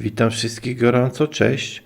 Witam wszystkich gorąco, cześć.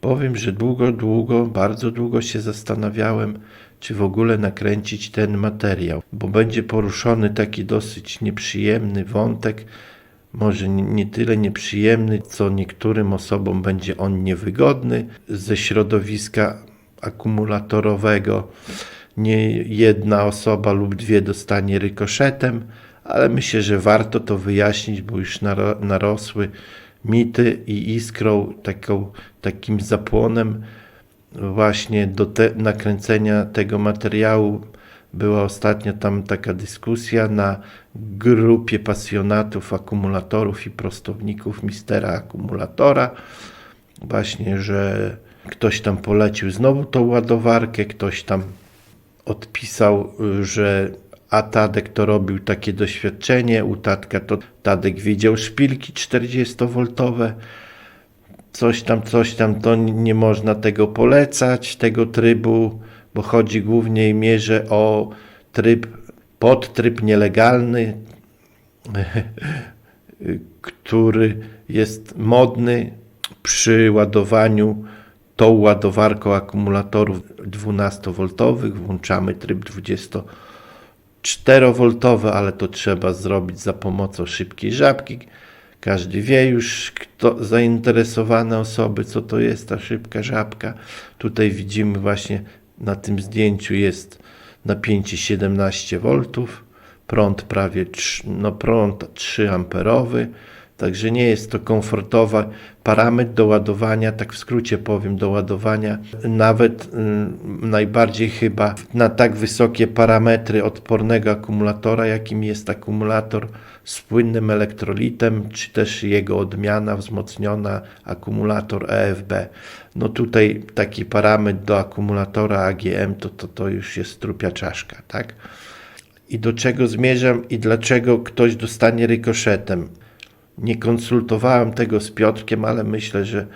Powiem, że długo, długo, bardzo długo się zastanawiałem, czy w ogóle nakręcić ten materiał, bo będzie poruszony taki dosyć nieprzyjemny wątek, może nie, tyle nieprzyjemny, co niektórym osobom będzie on niewygodny ze środowiska akumulatorowego. Nie jedna osoba lub dwie dostanie rykoszetem, ale myślę, że warto to wyjaśnić, bo już naro- narosły mity i iskrą, taką, takim zapłonem właśnie do te, nakręcenia tego materiału była ostatnio tam taka dyskusja na grupie pasjonatów akumulatorów i prostowników mistera akumulatora. Właśnie, że ktoś tam polecił znowu tą ładowarkę, ktoś tam odpisał, y, że a Tadek to robił takie doświadczenie, u Tadka to Tadek widział szpilki 40V, coś tam, coś tam, to nie można tego polecać, tego trybu, bo chodzi głównie i mierze o tryb, podtryb nielegalny, który jest modny przy ładowaniu tą ładowarką akumulatorów 12V. Włączamy tryb 24V, ale to trzeba zrobić za pomocą szybkiej żabki. Każdy wie już, kto zainteresowane osoby, co to jest ta szybka żabka. Tutaj widzimy właśnie na tym zdjęciu jest napięcie 17V, prąd prawie 3, no prąd 3 amperowy, także nie jest to komfortowy parametr do ładowania, tak w skrócie powiem, do ładowania nawet y, najbardziej chyba na tak wysokie parametry odpornego akumulatora, jakim jest akumulator z płynnym elektrolitem, czy też jego odmiana wzmocniona, akumulator EFB. No tutaj taki parametr do akumulatora AGM to, to, to już jest trupia czaszka, tak? I do czego zmierzam i dlaczego ktoś dostanie rykoszetem? Nie konsultowałem tego z Piotrkiem, ale myślę, że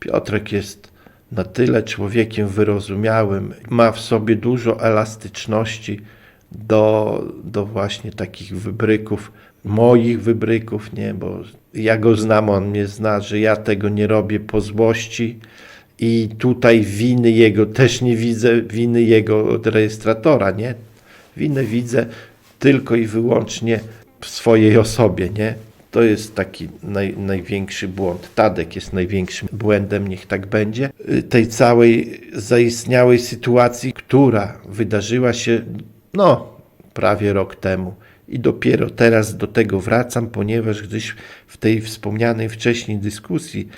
Piotrek jest na tyle człowiekiem wyrozumiałym, ma w sobie dużo elastyczności do, do właśnie takich wybryków, moich wybryków, nie, bo ja go znam, on mnie zna, że ja tego nie robię po złości i tutaj winy jego, też nie widzę winy jego rejestratora, nie? Winę widzę tylko i wyłącznie w swojej osobie, nie? To jest taki naj, największy błąd. Tadek jest największym błędem, niech tak będzie. Y, Tej całej zaistniałej sytuacji, która wydarzyła się, no, prawie rok temu. I dopiero teraz do tego wracam, ponieważ gdzieś w tej wspomnianej wcześniej dyskusji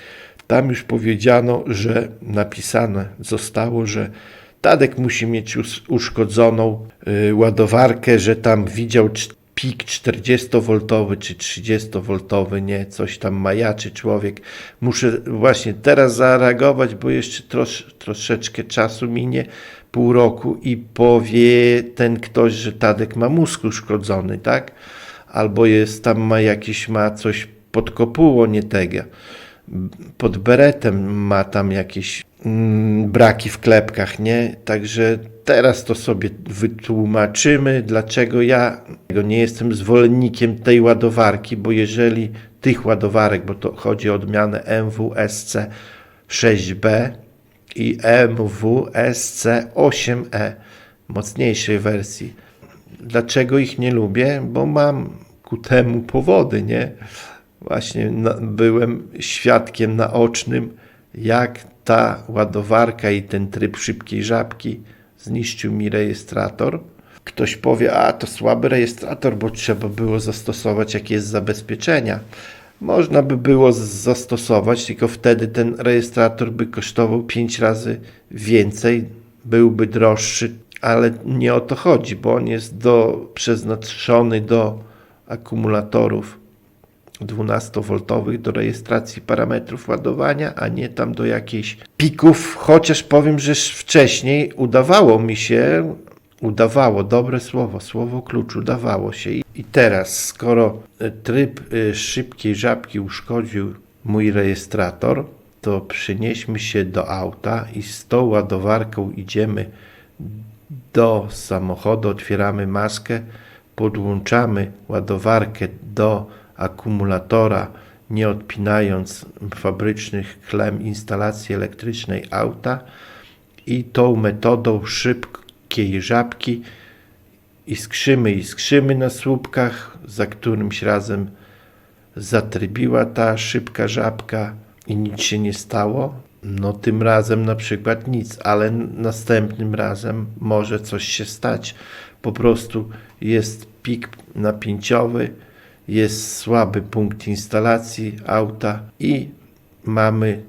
tam już powiedziano, że napisane zostało, że Tadek musi mieć us- uszkodzoną y, ładowarkę, że tam widział pik 40V czy 30V, nie, coś tam majaczy człowiek. Muszę właśnie teraz zareagować, bo jeszcze trosz, troszeczkę czasu minie, pół roku i powie ten ktoś, że Tadek ma mózg uszkodzony, tak? Albo jest tam, ma jakieś, ma coś pod kopuło nie tego pod beretem ma tam jakieś mm, braki w klepkach, nie? Także teraz to sobie wytłumaczymy, dlaczego ja nie jestem zwolennikiem tej ładowarki, bo jeżeli tych ładowarek, bo to chodzi o odmianę MWSC 6B i MWSC 8E, mocniejszej wersji. Dlaczego ich nie lubię? Bo mam ku temu powody, nie? Właśnie na, byłem świadkiem naocznym, jak ta ładowarka i ten tryb szybkiej żabki zniszczył mi rejestrator. Ktoś powie, a to słaby rejestrator, bo trzeba było zastosować jakieś zabezpieczenia. Można by było zastosować, tylko wtedy ten rejestrator by kosztował 5 razy więcej, byłby droższy, ale nie o to chodzi, bo on jest do, przeznaczony do akumulatorów 12V do rejestracji parametrów ładowania, a nie tam do jakichś pików, chociaż powiem, że wcześniej udawało mi się, udawało, dobre słowo, słowo klucz, udawało się. I teraz, skoro tryb e, szybkiej żabki uszkodził mój rejestrator, to przenieśmy się do auta i z tą ładowarką idziemy do samochodu, otwieramy maskę, podłączamy ładowarkę do akumulatora nie odpinając fabrycznych klem instalacji elektrycznej auta i tą metodą szybkiej żabki iskrzymy, iskrzymy na słupkach, za którymś razem zatrybiła ta szybka żabka i nic się nie stało. No tym razem na przykład nic, ale następnym razem może coś się stać. Po prostu jest pik napięciowy, jest słaby punkt instalacji auta i mamy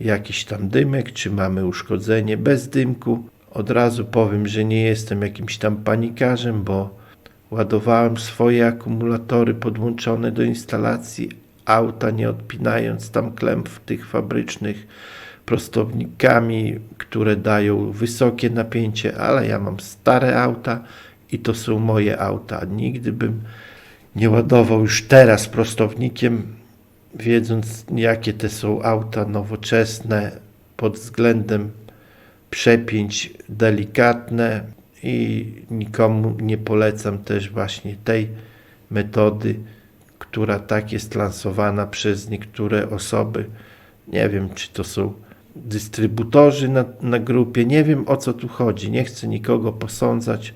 jakiś tam dymek, czy mamy uszkodzenie bez dymku. Od razu powiem, że nie jestem jakimś tam panikarzem, bo ładowałem swoje akumulatory podłączone do instalacji auta, nie odpinając tam klem w tych fabrycznych prostownikami, które dają wysokie napięcie, ale ja mam stare auta i to są moje auta. Nigdy bym nie ładował już teraz prostownikiem, wiedząc jakie te są auta nowoczesne pod względem przepięć delikatne i nikomu nie polecam też właśnie tej metody, która tak jest lansowana przez niektóre osoby. Nie wiem, czy to są dystrybutorzy na, na grupie, nie wiem o co tu chodzi. Nie chcę nikogo posądzać.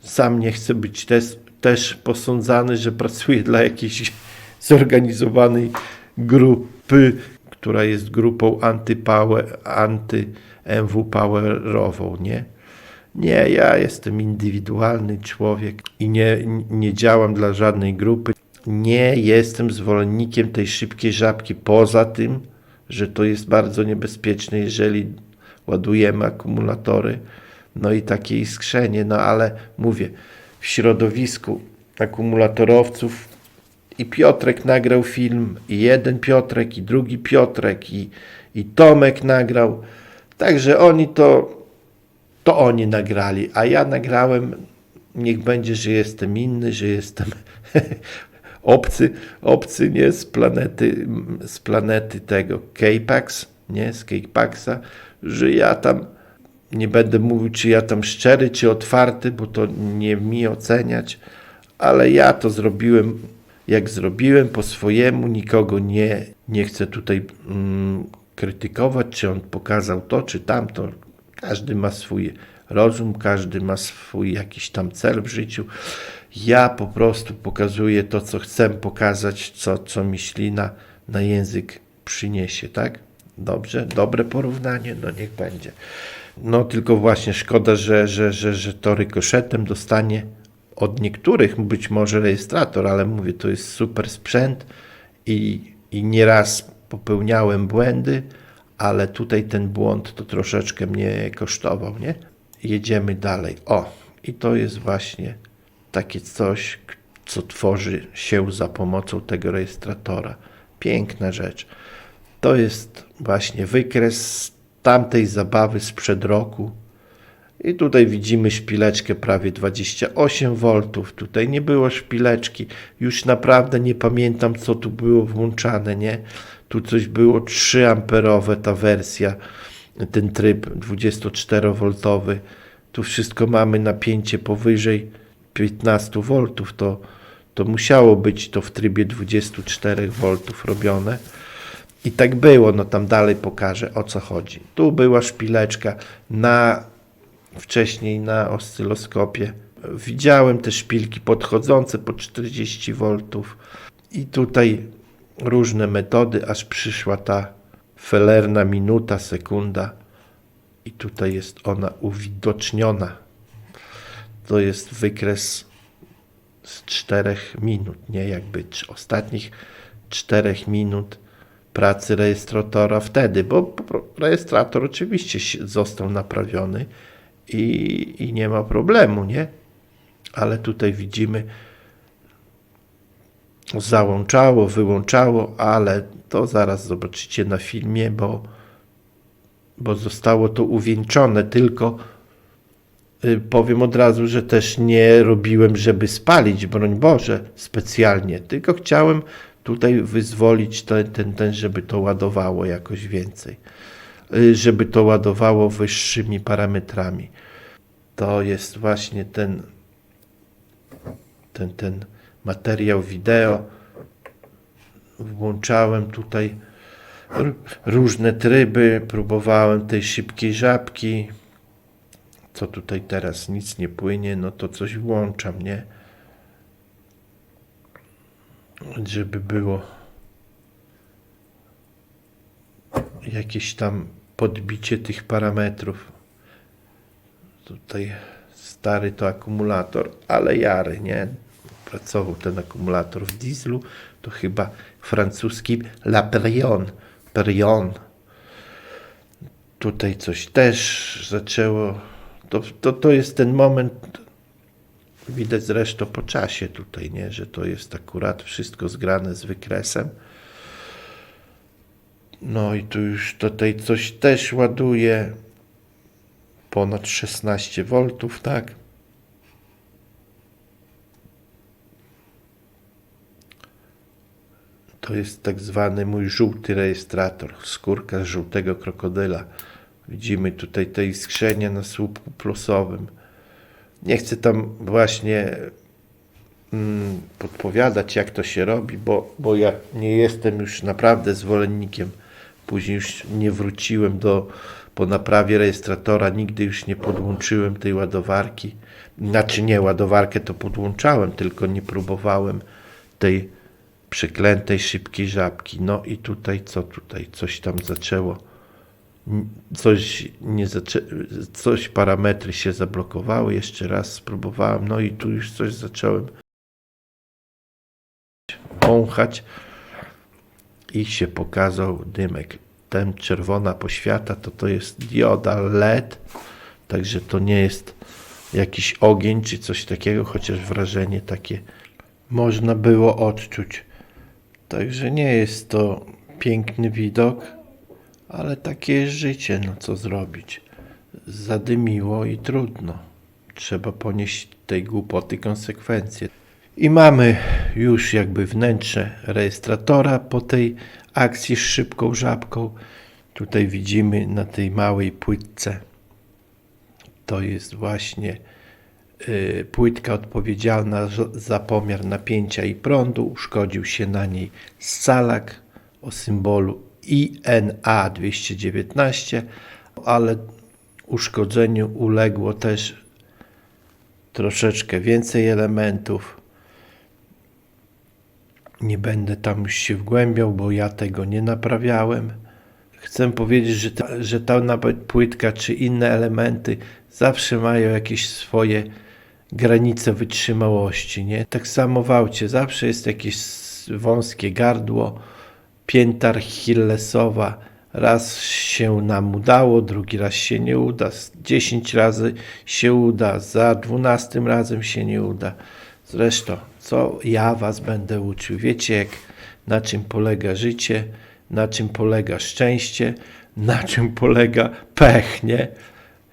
Sam nie chcę być też, też posądzany, że pracuję dla jakiejś zorganizowanej grupy, która jest grupą antypower, anty-MW powerową, nie? Nie, ja jestem indywidualny człowiek i nie, nie działam dla żadnej grupy. Nie jestem zwolennikiem tej szybkiej żabki. Poza tym, że to jest bardzo niebezpieczne, jeżeli ładujemy akumulatory. No i takie iskrzenie, no ale mówię, w środowisku akumulatorowców i Piotrek nagrał film, i jeden Piotrek, i drugi Piotrek, i, i Tomek nagrał. Także oni to, to oni nagrali, a ja nagrałem, niech będzie, że jestem inny, że jestem obcy, obcy, nie, z planety, z planety tego K-Pax, nie, z K-Paxa, że ja tam nie będę mówił, czy ja tam szczery, czy otwarty, bo to nie mi oceniać, ale ja to zrobiłem, jak zrobiłem po swojemu, nikogo nie, nie chcę tutaj mm, krytykować, czy on pokazał to, czy tamto. Każdy ma swój rozum, każdy ma swój jakiś tam cel w życiu. Ja po prostu pokazuję to, co chcę pokazać, co, co mi ślina na język przyniesie, tak? Dobrze, dobre porównanie, no niech będzie. No tylko właśnie szkoda, że, że, że, że to rykoszetem dostanie od niektórych być może rejestrator, ale mówię, to jest super sprzęt i, i nieraz popełniałem błędy, ale tutaj ten błąd to troszeczkę mnie kosztował, nie? Jedziemy dalej. O, i to jest właśnie takie coś, co tworzy się za pomocą tego rejestratora. Piękna rzecz. To jest właśnie wykres tamtej zabawy sprzed roku. I tutaj widzimy szpileczkę prawie 28 V. Tutaj nie było szpileczki. Już naprawdę nie pamiętam, co tu było włączane, nie? Tu coś było 3 amperowe ta wersja, ten tryb 24V. Tu wszystko mamy napięcie powyżej 15 V. To, to musiało być to w trybie 24 V robione. I tak było, no tam dalej pokażę o co chodzi. Tu była szpileczka na wcześniej na oscyloskopie. Widziałem te szpilki podchodzące po 40 V i tutaj różne metody, aż przyszła ta felerna minuta, sekunda i tutaj jest ona uwidoczniona. To jest wykres z 4 minut, nie jakby ostatnich 4 minut pracy rejestratora wtedy, bo rejestrator oczywiście został naprawiony i, i nie ma problemu, nie? Ale tutaj widzimy, załączało, wyłączało, ale to zaraz zobaczycie na filmie, bo, bo zostało to uwieńczone. Tylko y, powiem od razu, że też nie robiłem, żeby spalić, broń Boże, specjalnie, tylko chciałem tutaj wyzwolić ten, ten, ten żeby to ładowało jakoś więcej, y, żeby to ładowało wyższymi parametrami. To jest właśnie ten, ten, ten materiał wideo. włączałem tutaj różne tryby, próbowałem tej szybkiej żabki. Co tutaj teraz nic nie płynie, no to coś włączam, nie? Żeby było jakieś tam podbicie tych parametrów. Tutaj stary to akumulator, ale jary, nie? Pracował ten akumulator w dieslu, to chyba francuski La Perion. Perion. Tutaj coś też zaczęło. To, to, to jest ten moment, widać zresztą po czasie tutaj, nie? Że to jest akurat wszystko zgrane z wykresem. No i tu już tutaj coś też ładuje. Ponad 16 V, tak? To jest tak zwany mój żółty rejestrator, skórka z żółtego krokodyla. Widzimy tutaj te iskrzenia na słupku plusowym. Nie chcę tam właśnie mm, podpowiadać, jak to się robi, bo, bo ja nie jestem już naprawdę zwolennikiem. Później już nie wróciłem do, po naprawie rejestratora, nigdy już nie podłączyłem tej ładowarki. Znaczy nie, ładowarkę to podłączałem, tylko nie próbowałem tej przeklętej szybkiej żabki. No i tutaj co tutaj? Coś tam zaczęło. Coś nie zaczę... coś parametry się zablokowały. Jeszcze raz spróbowałem. No i tu już coś zacząłem wąchać i się pokazał dymek. Ten czerwona poświata to to jest dioda LED, także to nie jest jakiś ogień czy coś takiego, chociaż wrażenie takie można było odczuć. Także nie jest to piękny widok, ale takie jest życie, no co zrobić. Zadymiło i trudno. Trzeba ponieść tej głupoty konsekwencje. I mamy już jakby wnętrze rejestratora po tej akcji z szybką żabką. Tutaj widzimy na tej małej płytce. To jest właśnie y, płytka odpowiedzialna za- pomiar napięcia i prądu. Uszkodził się na niej scalak o symbolu INA 219, ale uszkodzeniu uległo też troszeczkę więcej elementów. Nie będę tam już się wgłębiał, bo ja tego nie naprawiałem. Chcę powiedzieć, że ta, że ta nawet płytka czy inne elementy zawsze mają jakieś swoje granice wytrzymałości. Nie? Tak samo w aucie zawsze jest jakieś wąskie gardło, pięta achillesowa. Raz się nam udało, drugi raz się nie uda, 10 razy się uda, za 12 razem się nie uda. Zresztą, co ja was będę uczył? Wiecie, jak, na czym polega życie, na czym polega szczęście, na czym polega pech, nie?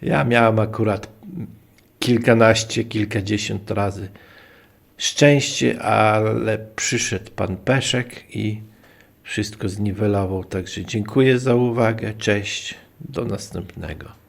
Ja miałem akurat kilkanaście, kilkadziesiąt razy szczęście, ale przyszedł pan Peszek i wszystko zniwelował. Także dziękuję za uwagę. Cześć. Do następnego.